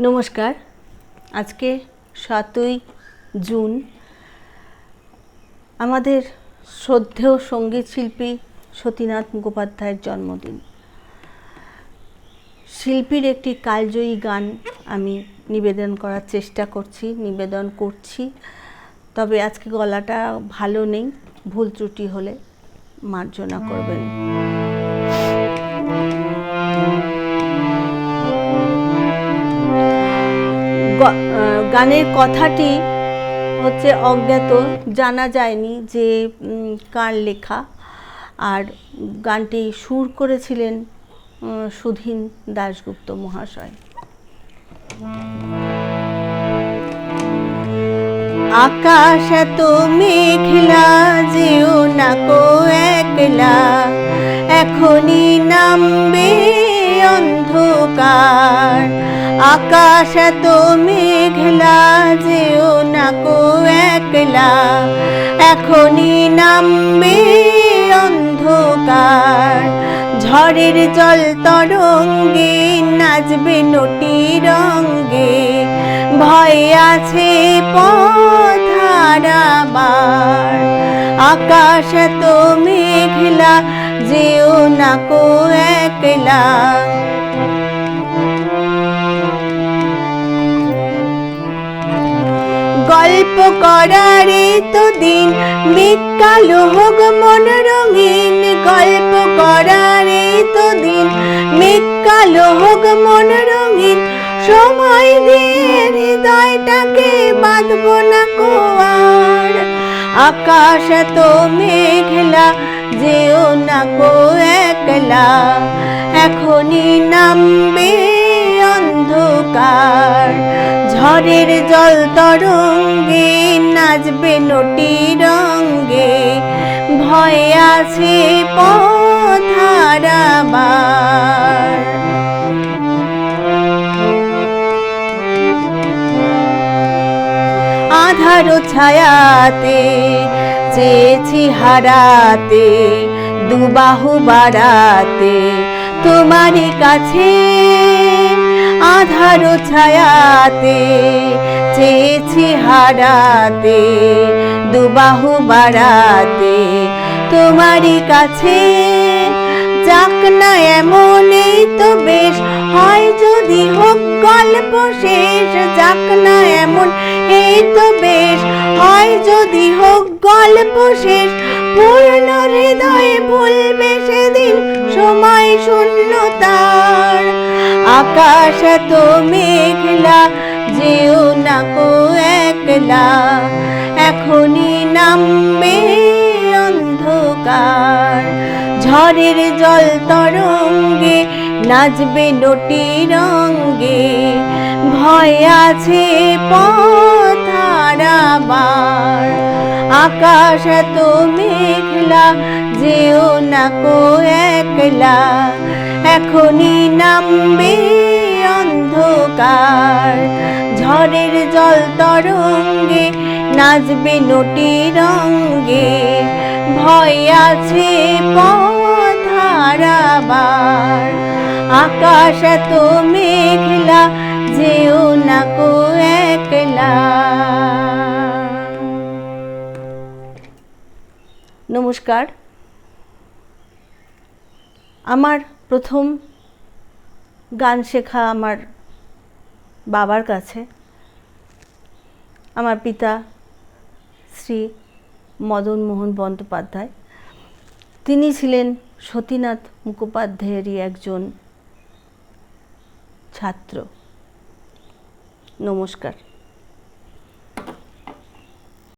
নমস্কার। আজকে সাতই জুন। আমাদের শ্রদ্ধেয় সংগীত শিল্পী সতীনাথ মুখোপাধ্যায়ের জন্মদিন। শিল্পীর একটি কালজয়ী গান আমি নিবেদন করার চেষ্টা করছি, নিবেদন করছি। তবে আজকে গলাটা ভালো নেই, ভুল ত্রুটি হলে মার্জনা করবেন। গানের কথাটি হচ্ছে অজ্ঞাত, জানা যায়নি যে কার লেখা। আর গানটি সুর করেছিলেন সুধীন দাশগুপ্ত মহাশয়। আকাশ এত মেঘলা, যেও না কো একলা, এখনই নামবে অন্ধকার। আকাশ এত মেঘলা যেও না কো একলা। এখনই নামবে অন্ধকার। ঝড়ের জল তরঙ্গে নাচবে নটি রঙ্গে ভয় আছে পথারাবার আকাশ এত মেঘলা যেও না কো একলা। গল্প করারে তো দিন বিকালো হোক মন রঙিন গল্প করারে তো দিন বিকালো হোক মন রঙিন সময় দিয়ে হৃদয়টাকে বাঁধব না কোয়ার আকাশ তো মেঘলা, যেও না কো একলা। এখনই নামবে ঝড়ের জল তরঙ্গে নাচবে নটি রঙ্গে ভয় আছে পথারাবার আধারো ছায়াতে, চেয়েছি হারাতে, দুবাহু বাড়াতে তোমারই কাছে আধারো ছায়াতে, চেয়েছি হারাতে, দুবাহু বাড়াতে। তোমারই কাছে যাক না এমনই তো বেশ, হয় যদি হোক গল্প শেষ, যাক না এমন এই তো বেশ, হয় যদি হোক গল্প শেষ পূর্ণ হৃদয়ে ভুলবে সেদিন সময় শূন্যতার। আকাশ এত মেঘলা, যেও না কো একলা। এখনই নামবে অন্ধকার। ঝড়ের জল তরঙ্গে নাচবে নটি রঙ্গে ভয় আছে পথারাবার আকাশ এত মেঘলা যেও না কো একলা। এখনই নামবে অন্ধকার। ঝড়ের জল তরঙ্গে নাচবে নটি রঙ্গে ভয় আছে আকাশ এত মেঘলা যেও না কো নমস্কার। আমার প্রথম গান শেখা আমার বাবার কাছে। আমার পিতা শ্রী মদন মোহন বন্দ্যোপাধ্যায়। তিনি ছিলেন সতীনাথ মুখোপাধ্যায়েরই একজন ছাত্র। নমস্কার।